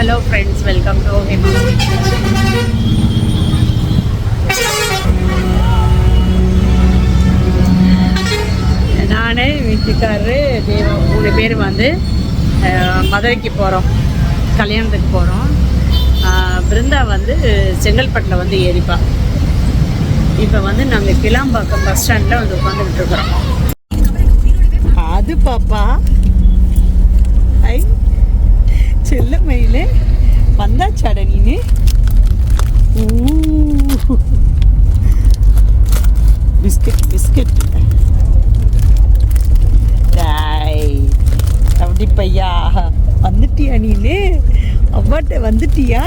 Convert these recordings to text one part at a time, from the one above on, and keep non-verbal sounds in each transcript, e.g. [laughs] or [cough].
Hello friends welcome to Hema's நான் வீட்டுக்காரரு தேவா மூணு பேர் வந்து மதுரைக்கு போகிறோம் கல்யாணத்துக்கு போகிறோம் பிருந்தா வந்து செங்கல்பட்டில் வந்து ஏறிப்பா. இப்போ வந்து நாங்கள் கிளாம்பாக்கம் பஸ் ஸ்டாண்டில் வந்து உட்காந்துக்கிட்டு இருக்கிறோம் அது பாப்பா. ஐ செல்ல மயிலே வந்தாச்சாட நீனு. Biscuit biscuit. அப்படி பையா வந்துட்டியா நீனு? அவ்வாட்ட வந்துட்டியா?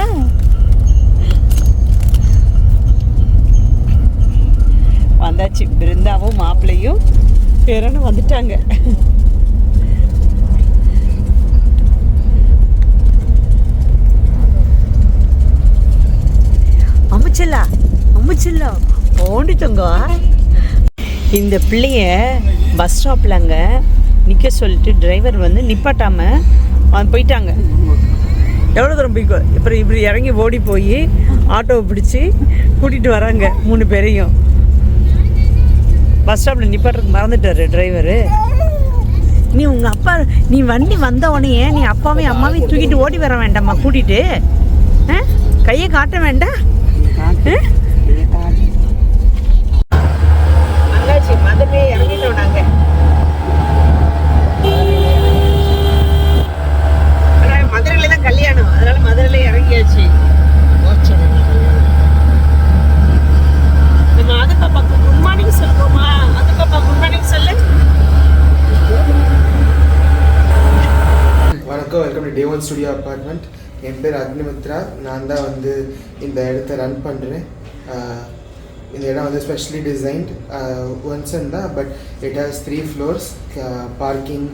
வந்தாச்சு பிருந்தாவும் மாப்பிள்ளையும். பேரனும் வந்துட்டாங்க. அம்முச்சல்லா அம்முச்சல்லா ஓண்டிட்டோங்க இந்த பிள்ளைய பஸ் ஸ்டாப்பில் அங்கே நிற்க சொல்லிட்டு டிரைவர் வந்து நிப்பாட்டாமல் அவன் போயிட்டாங்க. எவ்வளோ தூரம் போய்க்கோ அப்புறம் இப்படி இறங்கி ஓடி போய் ஆட்டோவை பிடிச்சி கூட்டிகிட்டு வராங்க மூணு பேரையும். பஸ் ஸ்டாப்பில் நிப்பாட்டுறதுக்கு மறந்துட்டாரு டிரைவரு நீ உங்கள் அப்பா நீ வண்டி வந்த உடனே நீ அப்பாவையும் அம்மாவையும் தூக்கிட்டு ஓடி வர வேண்டாம்மா கூட்டிகிட்டு ஆ? கையை காட்ட வேண்டாம். வணக்கம் welcome to day one studio apartment என் பேர் அக்னிமித்ரா. நான் தான் இந்த இடத்த ரன் பண்ணுறேன் இந்த இடம் வந்து ஸ்பெஷலி டிசைன்ட் ஒன்ஸ் தான் but it has three floors parking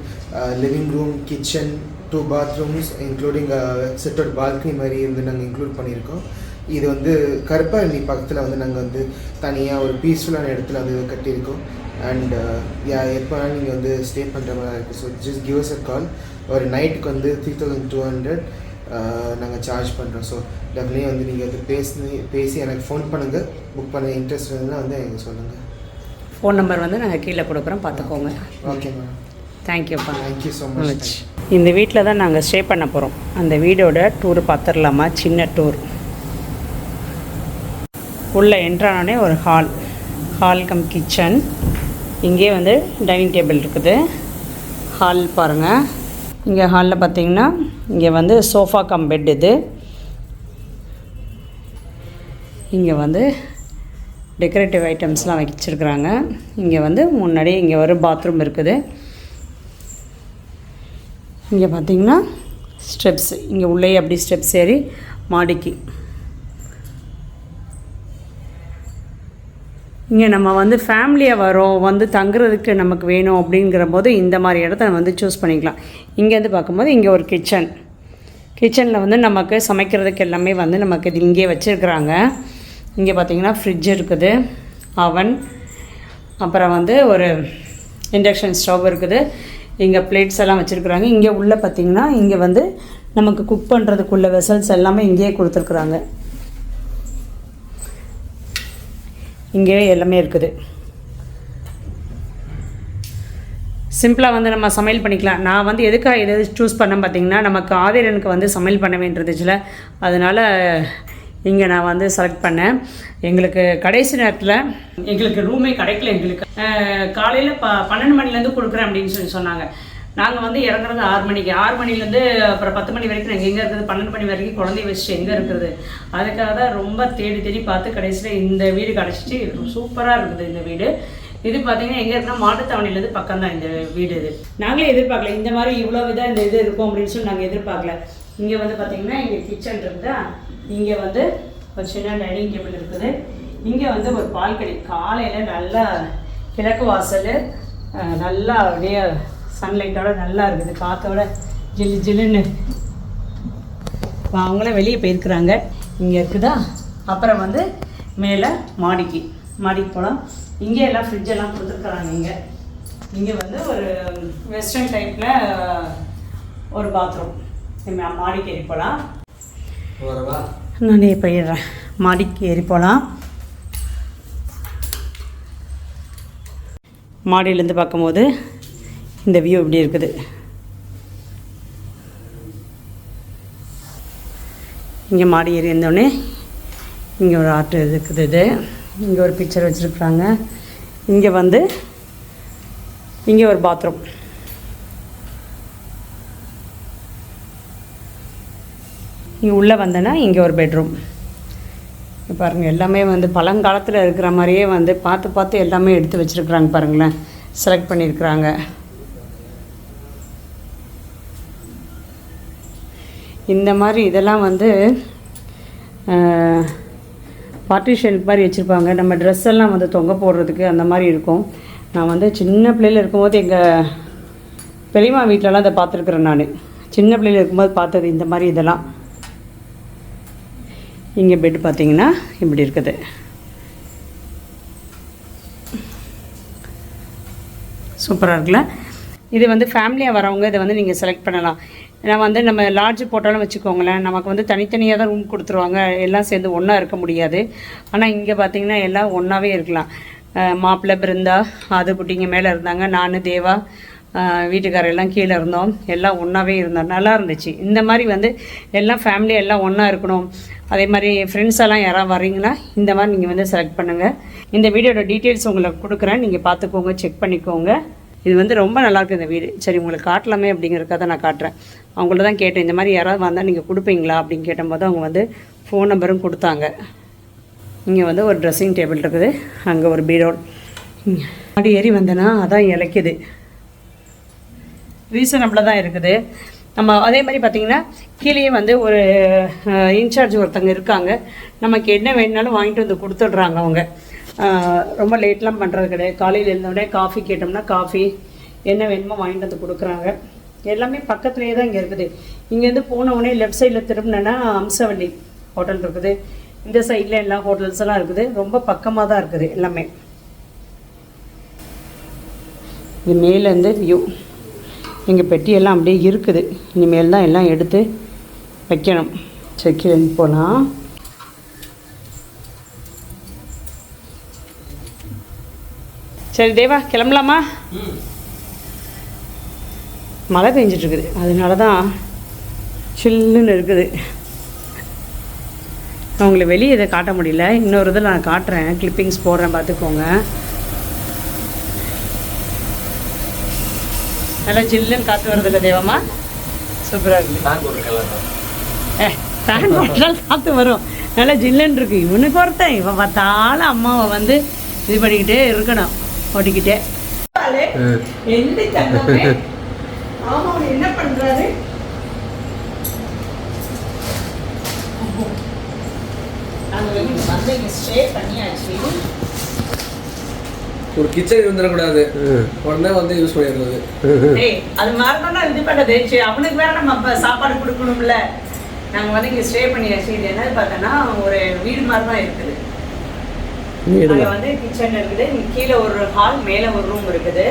living room kitchen two bathrooms including sit out balcony மாதிரி வந்து நாங்கள் இன்க்ளூட் பண்ணியிருக்கோம். இது வந்து கருப்பாரணி பக்கத்தில் வந்து நாங்கள் வந்து தனியாக ஒரு பீஸ்ஃபுல்லான இடத்துல வந்து கட்டியிருக்கோம். அண்ட் யா எப்போ நீங்கள் வந்து ஸ்டே பண்ணுற மாதிரி இருக்குது so just give us a call ஒரு நைட்டுக்கு வந்து த்ரீ தௌசண்ட் டூ ஹண்ட்ரட் நாங்கள் சார்ஜ் பண்ணுறோம் ஸோ டெஃபினெட்லி வந்து நீங்கள் வந்து பேசி பேசி எனக்கு ஃபோன் பண்ணுங்கள் புக் பண்ண இன்ட்ரெஸ்ட் இருந்தால் வந்து எனக்கு சொல்லுங்கள் ஃபோன் நம்பர் வந்து நாங்கள் கீழே கொடுக்குறோம். பார்த்துக்கோங்க. ஓகே மேடம் தேங்க்யூப்பா தேங்க்யூ ஸோ மச் இந்த வீட்டில் தான் நாங்கள் ஸ்டே பண்ண போகிறோம் அந்த வீடோட டூர் பார்த்துடலாமா சின்ன டூர் உள்ளே என்ட்ரானோடனே ஒரு ஹால் ஹால் கம் கிச்சன் இங்கே வந்து டைனிங் டேபிள் இருக்குது. ஹால் பாருங்கள் இங்கே ஹாலில் பார்த்தீங்கன்னா இங்கே வந்து சோஃபா கம் பெட் இது. இங்கே வந்து டெக்கரேட்டிவ் ஐட்டம்ஸ்லாம் வச்சுருக்குறாங்க. இங்கே வந்து முன்னாடி இங்கே ஒரு பாத்ரூம் இருக்குது. இங்கே பார்த்தீங்கன்னா ஸ்டெப்ஸ் இங்கே உள்ளே அப்படி ஸ்டெப்ஸ் ஏறி மாடிக்கு. இங்கே நம்ம வந்து ஃபேமிலியாக வரோம் வந்து தங்குறதுக்கு நமக்கு வேணும் அப்படிங்கிற போது இந்த மாதிரி இடத்த நம்ம வந்து சூஸ் பண்ணிக்கலாம். இங்கேருந்து பார்க்கும்போது இங்கே ஒரு கிச்சன் கிச்சனில் வந்து நமக்கு சமைக்கிறதுக்கு எல்லாமே வந்து நமக்கு இது இங்கே வச்சுருக்குறாங்க. இங்கே பார்த்தீங்கன்னா ஃப்ரிட்ஜ் இருக்குது அவன் அப்புறம் வந்து ஒரு இண்டக்ஷன் ஸ்டவ் இருக்குது. இங்கே பிளேட்ஸ் எல்லாம் வச்சுருக்குறாங்க. இங்கே உள்ளே பார்த்தீங்கன்னா இங்கே வந்து நமக்கு குக் பண்ணுறதுக்குள்ள வெசல்ஸ் எல்லாமே இங்கேயே கொடுத்துருக்குறாங்க. இங்கே எல்லாமே இருக்குது. சிம்பிளாக வந்து நம்ம சமையல் பண்ணிக்கலாம். நான் வந்து எதுக்காக எது சூஸ் பண்ணேன் பார்த்தீங்கன்னா நமக்கு ஆதிரனுக்கு வந்து சமையல் பண்ண வேண்டியதுச்சுல அதனால் இங்கே நான் வந்து செலக்ட் பண்ணேன். எங்களுக்கு கடைசி நேரத்தில் எங்களுக்கு ரூமே கிடைக்கல எங்களுக்கு. காலையில் ப பன்னெண்டு மணிலேருந்து கொடுக்குறேன் அப்படின்னு சொல்லி சொன்னாங்க. நாங்கள் வந்து இறங்குறது ஆறு மணிக்கு. ஆறு மணிலேருந்து அப்புறம் பத்து மணி வரைக்கும் நாங்கள் எங்கே இருக்கிறது? பன்னெண்டு மணி வரைக்கும் குழந்தைய வச்சுட்டு எங்கே இருக்கிறது? அதுக்காக தான் ரொம்ப தேடி தேடி பார்த்து கடைசியில் இந்த வீடு கிடச்சிட்டு சூப்பராக இருக்குது இந்த வீடு. இது பார்த்தீங்கன்னா எங்கே இருக்குன்னா மாட்டுத்தாவணிலேருந்து பக்கம் தான் இந்த வீடு இது. நாங்களே எதிர்பார்க்கல இந்த மாதிரி இவ்வளோ விதம் இந்த இது இருக்கும் அப்படின்னு சொல்லி நாங்கள் எதிர்பார்க்கல. இங்கே வந்து பார்த்தீங்கன்னா இங்கே கிச்சன் இருக்குதா? இங்கே வந்து ஒரு சின்ன டைனிங் டேபிள் இருக்குது. இங்கே வந்து ஒரு பால்கனி. காலையில் நல்லா கிழக்கு வாசல் நல்லா அப்படியே சன்லைட்டோட நல்லா இருக்குது. காற்றோட ஜில்லு ஜில்லுன்னு. இப்போ அவங்களே வெளியே போயிருக்கிறாங்க. இங்கே இருக்குதா? அப்புறம் வந்து மேலே மாடிக்கு. மாடிக்கு போகலாம் இங்கே எல்லாம் ஃப்ரிட்ஜ் எல்லாம் கொடுத்துருக்குறாங்க இங்கே. இங்கே வந்து ஒரு வெஸ்டர்ன் டைப்பில் ஒரு பாத்ரூம் மாடிக்கு ஏறி போகலாம் நானே போயிடுறேன். மாடிக்கு ஏறி போகலாம் மாடியிலேருந்து பார்க்கும்போது இந்த வியூ இப்படி இருக்குது. இங்கே மாடி ஏறி இருந்தோடனே இங்கே ஒரு ஆர்ட் இருக்குது இது. இங்கே ஒரு பிக்சர் வச்சுருக்குறாங்க. இங்கே வந்து இங்கே ஒரு பாத்ரூம் இங்கே உள்ளே வந்தேன்னா இங்கே ஒரு பெட்ரூம் பாருங்கள் எல்லாமே வந்து பழங்காலத்தில் இருக்கிற மாதிரியே வந்து பார்த்து பார்த்து எல்லாமே எடுத்து வச்சுருக்குறாங்க பாருங்களேன். செலக்ட் பண்ணியிருக்கிறாங்க. இந்த மாதிரி இதெல்லாம் வந்து பார்ட்டிஷன் மாதிரி வச்சுருப்பாங்க. நம்ம ட்ரெஸ் எல்லாம் வந்து தொங்க போடுறதுக்கு அந்த மாதிரி இருக்கும். நான் வந்து சின்ன பிள்ளையில் இருக்கும்போது எங்கள் பெரியம்மா வீட்டிலலாம் அதை பார்த்துருக்குறேன் நான். சின்ன பிள்ளையில இருக்கும்போது பார்த்தது இந்த மாதிரி இதெல்லாம். இங்கே பெட் பார்த்தீங்கன்னா இப்படி இருக்குது. சூப்பராக இருக்குல்ல? இது வந்து ஃபேமிலியாக வரவங்க இதை வந்து நீங்கள் செலக்ட் பண்ணலாம். ஏன்னா வந்து நம்ம லாட்ஜ் போட்டாலும் வச்சுக்கோங்களேன் நமக்கு வந்து தனித்தனியாக தான் ரூம் கொடுத்துருவாங்க. எல்லாம் சேர்ந்து ஒன்றா இருக்க முடியாது. ஆனால் இங்கே பார்த்தீங்கன்னா எல்லாம் ஒன்றாவே இருக்கலாம். மாப்பிள்ளை பிருந்தா அது குட்டிங்க மேலே இருந்தாங்க. நான் தேவா வீட்டுக்காரர் எல்லாம் கீழே இருந்தோம். எல்லாம் ஒன்றாவே இருந்தோம் நல்லா இருந்துச்சு. இந்த மாதிரி வந்து எல்லாம் ஃபேமிலி எல்லாம் ஒன்றா இருக்கணும். அதே மாதிரி ஃப்ரெண்ட்ஸ் எல்லாம் யாராவது வர்றீங்கன்னா இந்த மாதிரி நீங்கள் வந்து செலக்ட் பண்ணுங்கள் இந்த வீடியோட டீட்டெயில்ஸ் உங்களுக்கு கொடுக்குறேன். நீங்கள் பார்த்துக்கோங்க செக் பண்ணிக்கோங்க. இது வந்து ரொம்ப நல்லாயிருக்கு இந்த வீடு. சரி உங்களுக்கு காட்டலாமே அப்படிங்கிறக்காக நான் காட்டுறேன். அவங்கள்ட்ட தான் கேட்டேன் இந்த மாதிரி யாராவது வந்தால் நீங்கள் கொடுப்பீங்களா? அப்படின்னு கேட்டபோது அவங்க வந்து ஃபோன் நம்பரும் கொடுத்தாங்க. இங்கே வந்து ஒரு ட்ரெஸ்ஸிங் டேபிள் இருக்குது. அங்கே ஒரு பீரோல் மாடி ஏறி வந்தேன்னா அதான் இலைக்குது. ரீசனபிளாக தான் இருக்குது. நம்ம அதே மாதிரி பார்த்தீங்கன்னா கீழேயே வந்து ஒரு இன்சார்ஜ் ஒருத்தங்க இருக்காங்க. நமக்கு என்ன வேணுனாலும் வாங்கிட்டு வந்து கொடுத்துட்றாங்க அவங்க. ரொம்ப லேட்லாம் பண்ணுறது கிடையாது. காலையில் எழுந்தோடனே காஃபி கேட்டோம்னா காஃபி என்ன வேணுமோ வாங்கிட்டு வந்து கொடுக்குறாங்க. எல்லாமே பக்கத்துலேயே தான் இங்கே இருக்குது. இங்கேருந்து போன உடனே லெஃப்ட் சைடில் திரும்பினேன்னா அம்சவள்ளி ஹோட்டல் இருக்குது. இந்த சைடில் எல்லா ஹோட்டல்ஸ்லாம் இருக்குது. ரொம்ப பக்கமாக தான் இருக்குது எல்லாமே. இது மேலேருந்து வியூ இங்கே பெட்டியெல்லாம் அப்படியே இருக்குது. இனிமேல் தான் எல்லாம் எடுத்து வைக்கணும். செக்கிலேருந்து போகலாம் சரி தேவா கிளம்பலாமா? மழை பெஞ்சிட்டு இருக்குது அதனால தான் சில்லுன்னு இருக்குது. நான் உங்களை வெளியே இதை காட்ட முடியல. இன்னொரு இதில் நான் காட்டுறேன். கிளிப்பிங்ஸ் போடுறேன் பார்த்துக்கோங்க. நல்லா ஜில்லுன்னு காற்று வருதுல்ல தேவம்மா? சூப்பராக இருக்குது. ஏ ஃபேன் போட்டால் காற்று வரும். நல்லா ஜில்லுன்னு இருக்கு. இவனுக்கு ஒருத்தன். இவன் பார்த்தாலும் அம்மாவை வந்து இது பண்ணிக்கிட்டே இருக்கணும். ஓட்டிக்கிட்டே என்ன பண்றாரு? நாங்கள் வந்து வந்து இங்கே ஸ்டே பண்ணியாச்சு. ஒரு கிச்சன் இருந்துடக்கூடாது. உடனே வந்து யூஸ் பண்ணிடுறது டேய் அது மறந்தோம்னா இது பண்ணது சரி அவனுக்கு வேற நம்ம சாப்பாடு கொடுக்கணும்ல. நாங்கள் வந்து இங்கே ஸ்டே பண்ணியாச்சு. இது என்னது பார்த்தோன்னா ஒரு வீடு மாதிரி தான் இருக்குது. அங்கே வந்து கிச்சன் இருக்குது. கீழே ஒரு ஹால் மேலே ஒரு ரூம் இருக்குது.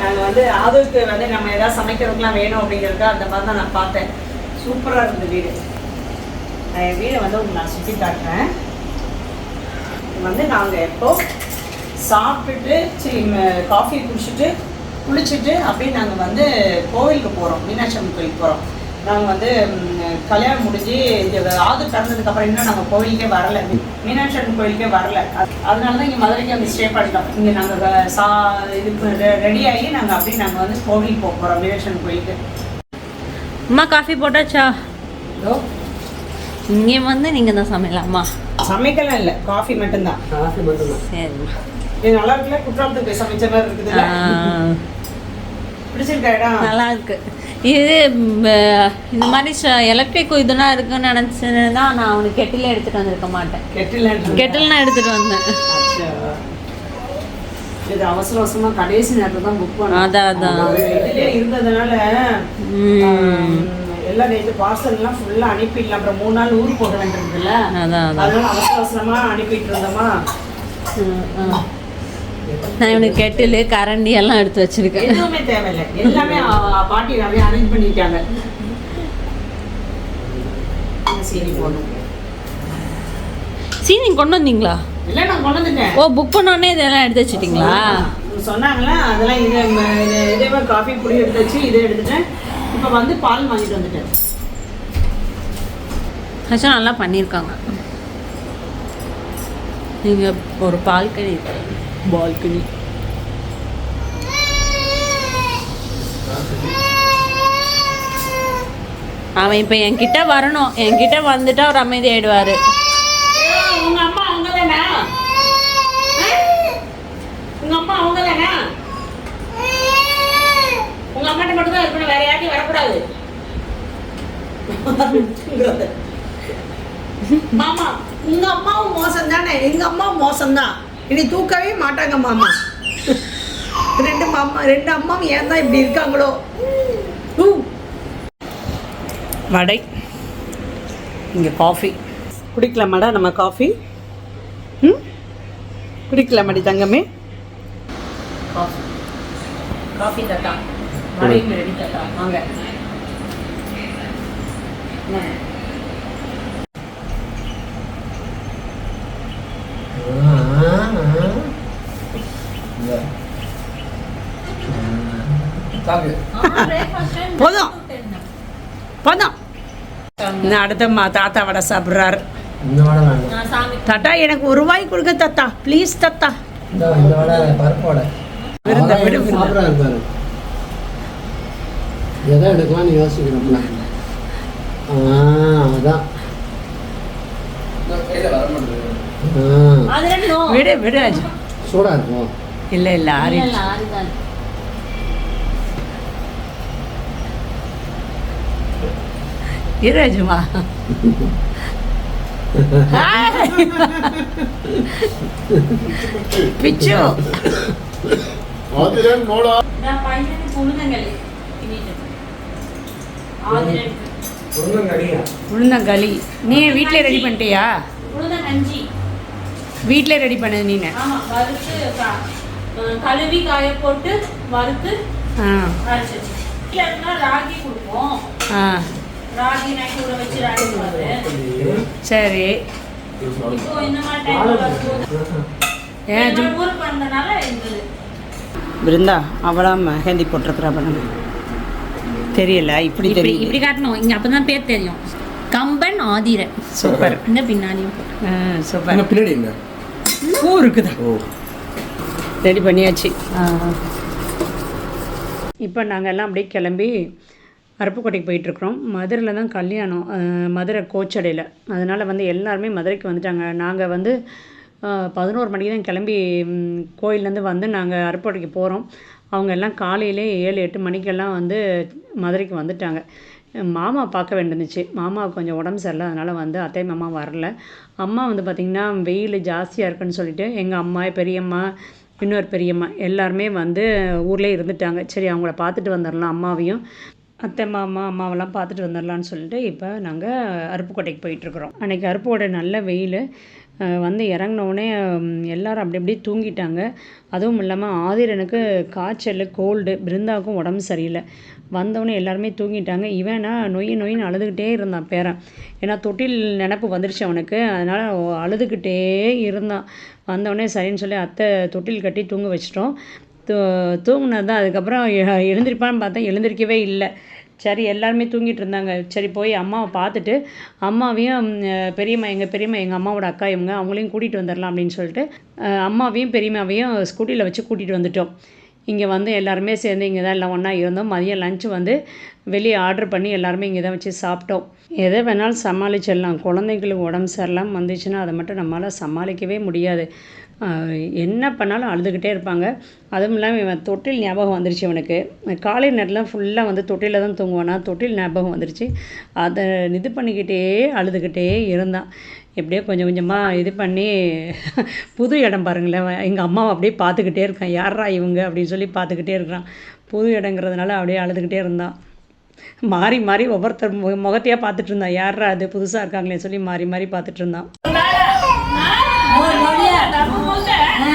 நாங்கள் வந்து அதுக்கு வந்து நம்ம ஏதாவது சமைக்கிறதுக்குலாம் வேணும் அப்படிங்கிறதுக்கு அந்த மாதிரி தான் நான் பார்த்தேன். சூப்பராக இருந்தது வீடு. நான் என் வீடை வந்து உங்களுக்கு நான் சுற்றி காட்டுறேன். வந்து நாங்கள் எப்போ சாப்பிட்டுட்டு சரி காஃபி குடிச்சிட்டு குளிச்சுட்டு அப்படியே நாங்கள் வந்து கோவிலுக்கு போகிறோம் மீனாட்சி அம்மன் கோயிலுக்கு போகிறோம் நாங்கள் வந்து கல்யாணம் முடிஞ்சு இந்த ஆது பிறந்ததுக்கப்புறம் இன்னும் நாங்கள் கோவிலுக்கே வரல. மீனாட்சி அம்மன் கோயிலுக்கே வரல. அது- அதனால தான் இங்கே மதுரைக்கு வந்து ஸ்டே பண்ணிட்டோம். இங்கே நாங்கள் சா இது ரெடி ஆகி நாங்கள் அப்படியே நாங்கள் வந்து கோவிலுக்கு போக போகிறோம் மீனாட்சி கோயிலுக்கு. அம்மா காஃபி போட்டாச்சா? இதோ. இங்கே வந்து நீங்கள் தான் சமையலாமா? சமைக்கலாம் இல்லை காஃபி மட்டும்தான். காஃபி மட்டும்தான். சரிம்மா. இது நல்லா இருக்குல்ல குற்றாலத்துக்கு போய் சமைச்ச மாதிரி இடம் நல்லா இருக்கு இது இந்த மாதிரி எலக்ட்ரிக் இதெல்லாம் இருக்குன்னு நினச்சேன்னா நான் அவனுக்கு கெட்டில் எடுத்துகிட்டு வந்திருக்க மாட்டேன். கெட்டில் கெட்டில் நான் எடுத்துகிட்டு வந்தேன். இது அவசர அவசரமா கடைசி நேரத்துல தான் புக் பண்ணோம் அதான், அதான். இருந்ததுனால எல்லாம் நேற்று பார்சல் எல்லாம் ஃபுல்லா அனுப்பிடலாம் அப்புறம் மூணு நாள் ஊருக்கு போக வேண்டியிருக்குல்ல அதான் அதான். அதனால அவசர அவசரமா அனுப்பிட்டு இருந்தோமா. நான் இவனுக்கு கெட்டில் கரண்டி எல்லாம் எடுத்து வச்சிருக்கேன். எதுவுமே தேவையில்லை. எல்லாமே பாட்டி நிறைய அரேஞ்ச் பண்ணிட்டாங்க. சரி போகணும் சீ நீங்கள் கொண்டு வந்தீங்களா? இல்லை நான் கொண்டு வந்துட்டேன். ஓ புக் பண்ணோடனே இதெல்லாம் எடுத்து வச்சிட்டிங்களா? சொன்னாங்களா? அதெல்லாம் இது இது- இதே மாதிரி காஃபி பொடி எடுத்து வச்சு இதை எடுத்துட்டேன். இப்போ வந்து பால் வாங்கிட்டு வந்துட்டேன். ஆக்சுவலாக நல்லா பண்ணியிருக்காங்க. நீங்கள் ஒரு பால்கனி பால்கனி அவன் இப்போ என்கிட்ட வரணும். என்கிட்ட வந்துட்டு அவர் அமைதி ஆயிடுவார் உங்க அம்மா அவங்க தானா உங்க அம்மா அவங்க தானா உங்க அம்மாட்ட மட்டும் தான் இருக்கணும். வேற யார்ட்டையும் வரக்கூடாது. மாமா உங்க அம்மாவும் மோசம் தானே எங்க அம்மா மோசம் தான் இனி தூக்கவே மாட்டாங்க மாமா. ரெண்டு மாமா ரெண்டு அம்மாவும் ஏன் தான் இப்படி இருக்காங்களோ? வடை. இங்கே காஃபி குடிக்கலாமாடா நம்ம காஃபி ம்? குடிக்கலாமாடி தங்கமே? காஃபி காஃபி தட்டா. வடையும் ரெடி தட்டா. வாங்க. போதும். போதும். அடுத்த மா தாத்தா வடை சாப்பிட்றாரு. தாத்தா எனக்கு ஒரு ரூபாய் கொடுங்க தாத்தா. ப்ளீஸ் தாத்தா. விருந்த விடு எதை எடுக்கலாம்னு யோசிக்கிறோம்ல அதான். விடு விடு சூடாக இருக்கும். இல்லை இல்லை ஆறி இல்ல, இல்ல, ஆறுதான். இரு அஜுமா [laughs] பிச்சு நான் பையனுக்கு. உளுந்தங்களி நீ வீட்டிலே ரெடி பண்ணிட்டியா? வீட்டிலே ரெடி பண்ணது நீனு. ஆமா வறுத்து கழுவி காய போட்டு வறுத்து ஆ. அரைச்சி ராகி கொடுப்போம். ஆ. சரி. பிருந்தா அவளா மெஹந்தி போட்டிருக்கிறா பண்ண தெரியல இப்படி இப்படி தெரியுது. இப்படி காட்டணும். இங்க அப்பதான் பேர் தெரியும். கம்பன் ஆதிரன். சூப்பர். இந்த பின்னாடியும் சூப்பர். என்ன பின்னாடி என்ன? பூ இருக்குதா? ஓ. ரெடி பண்ணியாச்சு. இப்போ நாங்கள் எல்லாம் அப்படியே கிளம்பி அருப்புக்கோட்டைக்கு போயிட்டுருக்குறோம். மதுரையில் தான் கல்யாணம் மதுரை கோச்சடையில். அதனால் வந்து எல்லாருமே மதுரைக்கு வந்துட்டாங்க. நாங்கள் வந்து பதினோரு மணிக்கு தான் கிளம்பி கோயிலேருந்து வந்து நாங்கள் அருப்புக்கோட்டைக்கு போகிறோம் அவங்க எல்லாம் காலையிலே ஏழு எட்டு மணிக்கெல்லாம் வந்து மதுரைக்கு வந்துட்டாங்க. மாமா பார்க்க வேண்டியிருந்துச்சு. மாமாவுக்கு கொஞ்சம் உடம்பு சரியில்லை. அதனால் வந்து அத்தை மாமா வரல. அம்மா வந்து பார்த்திங்கன்னா வெயில் ஜாஸ்தியாக இருக்குன்னு சொல்லிட்டு எங்கள் அம்மா பெரியம்மா இன்னொரு பெரியம்மா எல்லாருமே வந்து ஊர்லேயே இருந்துட்டாங்க. சரி அவங்கள பார்த்துட்டு வந்துடலாம் அம்மாவையும். அத்தை மாமா அம்மாவெல்லாம் பார்த்துட்டு வந்துடலான்னு சொல்லிட்டு இப்போ நாங்கள் அருப்புக்கோட்டைக்கு போயிட்டுருக்குறோம். அன்றைக்கி அருப்புக்கோட்டை நல்ல வெயில். வந்து இறங்கினோடனே எல்லோரும் அப்படி அப்படியே தூங்கிட்டாங்க. அதுவும் இல்லாமல் ஆதிரனுக்கு காய்ச்சல் கோல்டு பிருந்தாவுக்கும் உடம்பு சரியில்லை. வந்தவொடனே எல்லாருமே தூங்கிட்டாங்க. இவனா நொய் நொயின்னு அழுதுகிட்டே இருந்தான் பேரன். ஏன்னா தொட்டில் நினப்பு வந்துருச்சு அவனுக்கு. அதனால் அழுதுகிட்டே இருந்தான். வந்தவொடனே சரின்னு சொல்லி அத்தை தொட்டில் கட்டி தூங்க வச்சிட்டோம். தூ தூங்கினது தான் அதுக்கப்புறம் எழுந்திருப்பான்னு பார்த்தா எழுந்திருக்கவே இல்லை. சரி எல்லாருமே தூங்கிட்டு இருந்தாங்க. சரி போய் அம்மாவை பார்த்துட்டு அம்மாவையும் பெரியம்மா எங்கள் பெரியம்மா எங்கள் அம்மாவோட அக்கா இவங்க அவங்களையும் கூட்டிகிட்டு வந்துடலாம் அப்படின்னு சொல்லிட்டு அம்மாவையும் பெரியம்மாவையும் ஸ்கூட்டியில் வச்சு கூட்டிகிட்டு வந்துட்டோம். இங்கே வந்து எல்லாருமே சேர்ந்து இங்கே தான் எல்லாம் ஒன்றா இருந்தோம். மதியம் லஞ்சு வந்து வெளியே ஆர்டர் பண்ணி எல்லாருமே இங்கே தான் வச்சு சாப்பிட்டோம். எதை வேணாலும் சமாளிச்சிடலாம். குழந்தைங்களுக்கு உடம்பு சரியில்லாமல் வந்துச்சுன்னா அதை மட்டும் நம்மளால் சமாளிக்கவே முடியாது. என்ன பண்ணாலும் அழுதுகிட்டே இருப்பாங்க. அதுவும் இல்லாமல் இவன் தொட்டில் ஞாபகம் வந்துருச்சு இவனுக்கு. காலை நேரத்தில் ஃபுல்லாக வந்து தொட்டிலில் தான் தூங்குவானா? தொட்டில் ஞாபகம் வந்துருச்சு. அதை இது பண்ணிக்கிட்டே அழுதுகிட்டே இருந்தான். எப்படியோ கொஞ்சம் கொஞ்சமாக இது பண்ணி புது இடம் பாருங்களேன். எங்கள் அம்மாவை அப்படியே பார்த்துக்கிட்டே இருக்கான். யாரா இவங்க? அப்படின்னு சொல்லி பார்த்துக்கிட்டே இருக்கிறான். புது இடங்கிறதுனால அப்படியே அழுதுகிட்டே இருந்தான். மாறி மாறி ஒவ்வொருத்தர் முக முகத்தையாக பார்த்துட்டு இருந்தான். யாரா அது புதுசாக இருக்காங்களே சொல்லி மாறி மாறி பார்த்துட்டு இருந்தான்.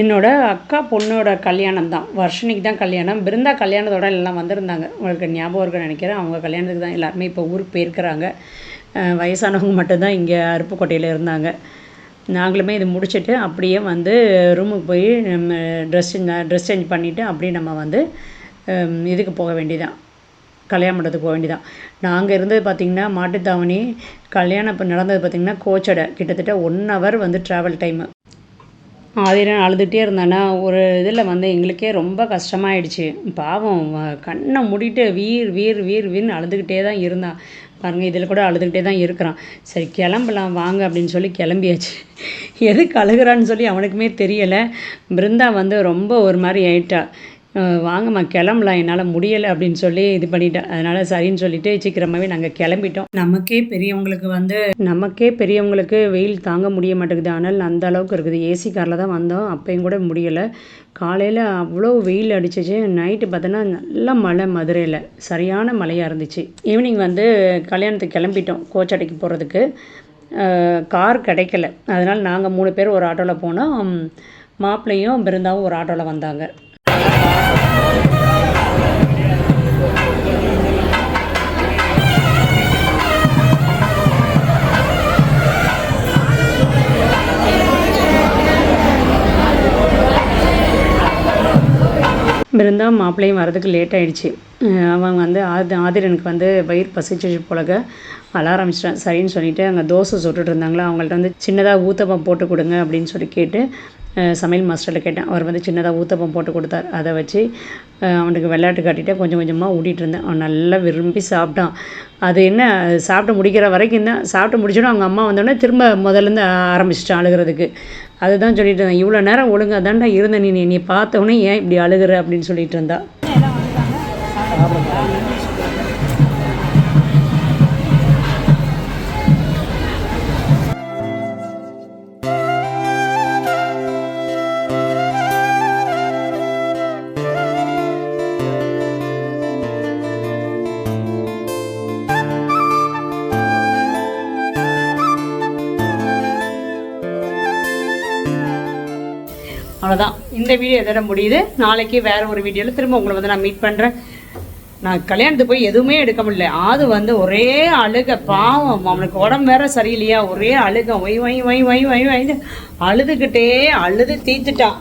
என்னோட அக்கா பொண்ணோட கல்யாணம் தான். வருஷனிக்கு தான் கல்யாணம். பிருந்தா கல்யாணத்தோட எல்லாம் வந்திருந்தாங்க. உங்களுக்கு ஞாபகம் இருக்குன்னு நினைக்கிறேன். அவங்க கல்யாணத்துக்கு தான் எல்லாருமே இப்போ ஊருக்கு போயிருக்கிறாங்க. வயசானவங்க மட்டும்தான் இங்கே அருப்புக்கோட்டையில் இருந்தாங்க. நாங்களுமே இது முடிச்சுட்டு அப்படியே வந்து ரூமுக்கு போய் நம்ம ட்ரெஸ் ட்ரெஸ் சேஞ்ச் பண்ணிவிட்டு அப்படியே நம்ம வந்து இதுக்கு போக வேண்டியதான் கல்யாண மண்டபத்துக்கு போக வேண்டியதான் நாங்கள் இருந்தது பார்த்திங்கன்னா மாட்டுத்தாவணி கல்யாணம் இப்போ நடந்தது பார்த்திங்கன்னா கோச்சடை. கிட்டத்தட்ட ஒன் ஹவர் வந்து ட்ராவல் டைமு ஆதிரன் அழுதுகிட்டே இருந்தானா ஒரு இதில் வந்து எங்களுக்கே ரொம்ப கஷ்டமாயிடுச்சு. பாவம் கண்ணை மூடிட்டு வீர் வீர் வீர் வீர்னு அழுதுகிட்டே தான் இருந்தான் பாருங்கள் இதில் கூட அழுதுகிட்டே தான் இருக்கிறான். சரி கிளம்பலாம் வாங்க அப்படின்னு சொல்லி கிளம்பியாச்சு. எதுக்கு அழுகுறான்னு சொல்லி அவனுக்குமே தெரியலை. பிருந்தா வந்து ரொம்ப ஒரு மாதிரி ஆயிட்டா. வாங்கம்மா கிளம்பலாம் என்னால் முடியலை அப்படின்னு சொல்லி இது பண்ணிட்டேன் அதனால் சரின்னு சொல்லிட்டு சீக்கிரமாகவே நாங்கள் கிளம்பிட்டோம். நமக்கே பெரியவங்களுக்கு வந்து நமக்கே பெரியவங்களுக்கு வெயில் தாங்க முடிய மாட்டேங்குது. ஆனால் அந்த அளவுக்கு இருக்குது. ஏசி காரில் தான் வந்தோம். அப்பயும் கூட முடியலை. காலையில் அவ்வளோ வெயில் அடிச்சிச்சு. நைட்டு பார்த்தோன்னா நல்ல மழை மதுரையில். சரியான மழையாக இருந்துச்சு. ஈவினிங் வந்து கல்யாணத்துக்கு கிளம்பிட்டோம் கோச்சடைக்கு போகிறதுக்கு கார் கிடைக்கல. அதனால் நாங்கள் மூணு பேர் ஒரு ஆட்டோவில் போனோம். மாப்பிள்ளையும் பிருந்தாவும் ஒரு ஆட்டோவில் வந்தாங்க. பிருந்தா மாப்பிள்ளையும் வரதுக்கு லேட் ஆயிடுச்சு. அவன் வந்து ஆதி ஆதிரனுக்கு வந்து வயிறு பசிச்சு போலக. அழ ஆரம்பிச்சிட்டான் சரின்னு சொல்லிட்டு அங்கே தோசை சுட்டுட்டு இருந்தாங்களா? அவங்கள்ட்ட வந்து சின்னதாக ஊத்தப்பம் போட்டு கொடுங்க அப்படின்னு சொல்லி கேட்டு சமையல் மாஸ்டர்கிட்ட கேட்டேன். அவர் வந்து சின்னதாக ஊத்தப்பம் போட்டு கொடுத்தார். அதை வச்சு அவனுக்கு விளையாட்டு காட்டிட்டு கொஞ்சம் கொஞ்சமாக ஊட்டிகிட்டு இருந்தேன். அவன் நல்லா விரும்பி சாப்பிட்டான். அது என்ன சாப்பிட்டு முடிக்கிற வரைக்கும் தான் சாப்பிட்டு முடிச்சோன்னா அவங்க அம்மா வந்தோடனே திரும்ப முதல்லேருந்து ஆரம்பிச்சிட்டான் அழுகிறதுக்கு. அதுதான் சொல்லிட்டு இருந்தேன். இவ்வளோ நேரம் ஒழுங்காக தாண்டா இருந்த நீ நீ பார்த்தவொடனே ஏன் இப்படி அழுகுற அப்படின்னு சொல்லிட்டு இருந்தா. அவ்வளோதான் இந்த வீடியோ எதோட முடியுது? நாளைக்கு வேறு ஒரு வீடியோவில் திரும்ப உங்களை வந்து நான் மீட் பண்ணுறேன் நான் கல்யாணத்துக்கு போய் எதுவுமே எடுக்க முடியல. அது வந்து ஒரே அழுக பாவம். அவனுக்கு உடம்பு வேற சரியில்லையா? ஒரே அழுக. Why why why why why வைந்து அழுதுகிட்டே அழுது தீத்துட்டான்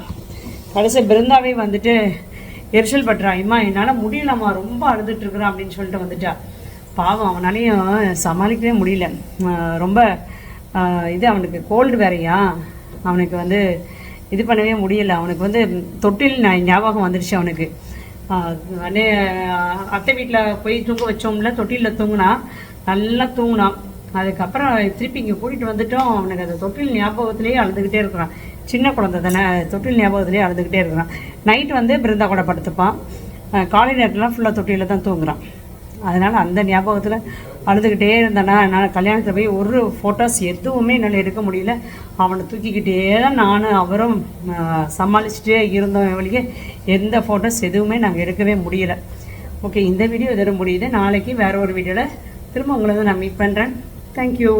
கடைசி பிருந்தாவே வந்துட்டு எரிச்சல் பட்டுறான் இம்மா என்னால் முடியலம்மா. ரொம்ப அழுதுட்டுருக்குறான் அப்படின்னு சொல்லிட்டு வந்துட்டா. பாவம். அவனாலையும் சமாளிக்கவே முடியல. ரொம்ப இது அவனுக்கு கோல்டு வேறையா? அவனுக்கு வந்து இது பண்ணவே முடியல. அவனுக்கு வந்து தொட்டில் ஞாபகம் வந்துடுச்சு அவனுக்கு. அண்ணே அத்தை வீட்டில் போய் தூங்க வச்சோம்ல தொட்டிலில் தூங்கினா நல்லா தூங்கினான். அதுக்கப்புறம் திருப்பி இங்கே கூட்டிகிட்டு வந்துட்டோம். அவனுக்கு அந்த தொட்டில் ஞாபகத்திலேயே அழுதுகிட்டே இருக்கிறான். சின்ன குழந்தை தானே தொட்டில் ஞாபகத்திலேயே அழுதுகிட்டே இருக்கிறான். நைட் வந்து பிருந்தா கூட படுத்துப்பான். காலை நேரத்துலாம் ஃபுல்லாக தொட்டியில் தான் தூங்குறான். அதனால் அந்த ஞாபகத்தில் அழுதுகிட்டே இருந்தேனா என்னால் கல்யாணத்தில் போய் ஒரு ஃபோட்டோஸ் எதுவுமே என்னால் எடுக்க முடியல. அவனை தூக்கிக்கிட்டே தான் நானும் அவரும் சமாளிச்சுட்டே இருந்தோம் வழியே எந்த ஃபோட்டோஸ் எதுவுமே நாங்கள் எடுக்கவே முடியல. ஓகே இந்த வீடியோ இதோட முடியுது. நாளைக்கு வேறு ஒரு வீடியோவில் திரும்ப உங்களை வந்து நான் மீட் பண்ணுறேன் தேங்க்யூ